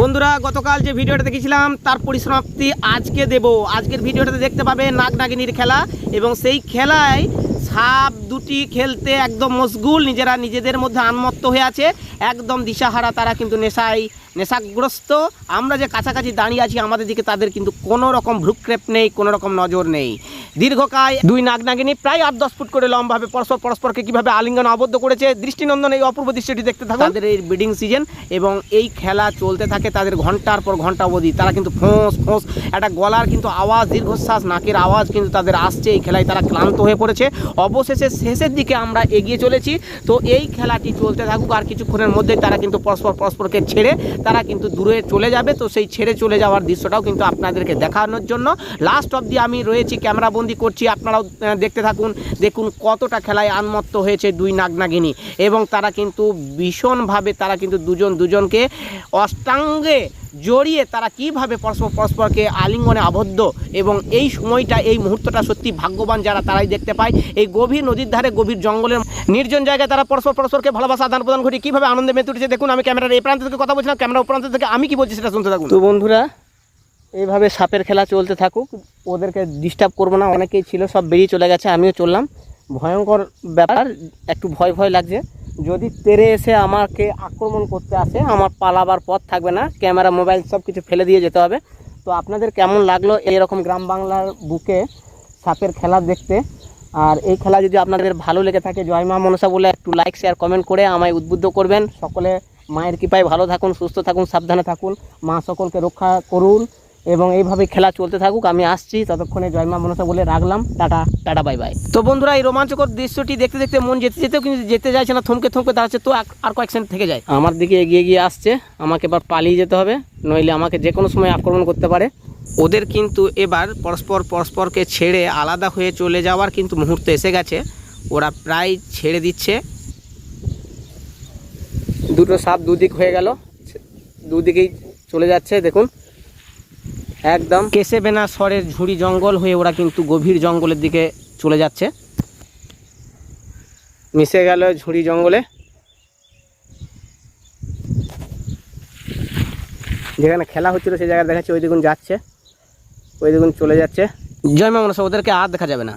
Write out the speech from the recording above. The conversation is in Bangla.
বন্ধুরা, গতকাল যে ভিডিওটা দেখেছিলাম, তার পরিসমাপ্তি আজকে দেব। আজকের ভিডিওটাতে দেখতে পাবে নাগ নাগিনীর খেলা এবং সেই খেলায় সাপ দুটি খেলতে একদম মশগুল, নিজেরা নিজেদের মধ্যে আনমত্ত হয়ে আছে। একদম দিশাহারা তারা কিন্তু নেশায়, নেশাগ্রস্ত। আমরা যে কাছাকাছি দাঁড়িয়ে আছি, আমাদের দিকে তাদের কিন্তু কোনো রকম ভ্রুক্ষেপ নেই, কোনো রকম নজর নেই। দীর্ঘকায় দুই নাগনাগিনী প্রায় আট, দশ ফুট করে লম্বাভাবে পরস্পর পরস্পরকে কীভাবে আলিঙ্গন আবদ্ধ করেছে, দৃষ্টিনন্দন এই অপূর্ব দৃশ্যটি দেখতে থাকে তাদের এই ব্রিডিং সিজন এবং এই খেলা চলতে থাকে তাদের ঘণ্টার পর ঘণ্টা অবধি। তারা কিন্তু ফোঁস ফোঁস, একটা গলার কিন্তু আওয়াজ, দীর্ঘশ্বাস, নাকের আওয়াজ কিন্তু তাদের আসছে। এই খেলায় তারা ক্লান্ত হয়ে পড়েছে। অবশেষে শেষের দিকে আমরা এগিয়ে চলেছি। তো এই খেলাটি চলতে থাকুক আর কিছুক্ষণের মধ্যেই তারা কিন্তু পরস্পর পরস্পরকে ছেড়ে তারা কিন্তু দূরে চলে যাবে। তো সেই ছেড়ে চলে যাওয়ার দৃশ্যটাও কিন্তু আপনাদেরকে দেখানোর জন্য। লাস্ট অবধি আমি রয়েছি ক্যামেরাবন্দি করছি, আপনারাও দেখতে থাকুন। দেখুন কতটা খেলায় আনমত্ত হয়েছে দুই নাগনাগিনী। এবং তারা কিন্তু ভীষণভাবে তারা কিন্তু দুজন দুজনকে অষ্টাঙ্গে জড়িয়ে তারা কীভাবে পরস্পর পরস্পরকে আলিঙ্গনে আবদ্ধ এবং এই সময়টা, এই মুহূর্তটা সত্যি ভাগ্যবান যারা তারাই দেখতে পায়। এই গভীর নদীর ধারে, গভীর জঙ্গলের নির্জন জায়গায় তারা পরস্পর পরস্পরকে ভালোবাসা, আদান প্রদান ঘটি কীভাবে আনন্দে মেতে উঠেছে? দেখুন, আমি ক্যামেরার এই প্রান্ত থেকে কথা বলছিলাম, ক্যামেরা প্রান্ত থেকে আমি কি বলছি সেটা শুনতে থাকুন। তো বন্ধুরা এইভাবে সাপের খেলা চলতে থাকুক, ওদেরকে ডিস্টার্ব করব না, অনেকেই ছিল, সব বেরিয়ে চলে গেছে, আমিও চললাম। ভয়ঙ্কর ব্যাপার, একটু ভয় ভয় লাগছে। যদি তেরে এসে আমাকে আক্রমণ করতে আসে, আমার পালাবার পথ থাকবে না, ক্যামেরা, মোবাইল সব কিছু ফেলে দিয়ে যেতে হবে। তো আপনাদের কেমন লাগল এরকম গ্রাম বাংলার বুকে সাপের খেলা দেখতে? আর এই খেলা যদি আপনাদের ভালো লেগে থাকে, জয় মা মনসা বলে একটু লাইক শেয়ার কমেন্ট করে আমায় উদ্বুদ্ধ করবেন। সকলে মায়ের কৃপায় ভালো থাকুন, সুস্থ থাকুন, সাবধানে থাকুন। মা সকলকে রক্ষা করুন। এবং এইভাবে খেলা চলতে থাকুক, আমি আসছি, ততক্ষণে জয়মা মনসা বলে রাখলাম, টাটা টাটা বাই বাই তো বন্ধুরা, এই রোমাঞ্চকর দৃশ্যটি দেখতে দেখতে মন যেতে যেতেও কিন্তু যেতে চাইছে না, থমকে থমকে দাঁড়াচ্ছে, তো আর- কয়েক সেকেন্ড থেকে যায়। আমার দিকে এগিয়ে গিয়ে আসছে, আমাকে এবার পালিয়ে যেতে হবে, নইলে আমাকে যে কোনো সময় আক্রমণ করতে পারে। ওদের কিন্তু এবার পরস্পর পরস্পরকে ছেড়ে আলাদা হয়ে চলে যাওয়ার কিন্তু মুহূর্ত এসে গেছে। ওরা প্রায় ছেড়ে দিচ্ছে। দুটো সাপ দুদিক হয়ে গেল দুদিকেই চলে যাচ্ছে, দেখুন। একদম। কেসে বেনা স্বরের ঝুড়ি জঙ্গল হয়ে ওরা কিন্তু গভীর জঙ্গলের দিকে চলে যাচ্ছে। মিশে গেল ঝুড়ি জঙ্গলে। যেখানে খেলা হচ্ছিল সেই জায়গায় দেখাচ্ছে ওই দেখুন যাচ্ছে ওই দেখুন চলে যাচ্ছে। জয় মা ওদেরকে আর দেখা যাবে না।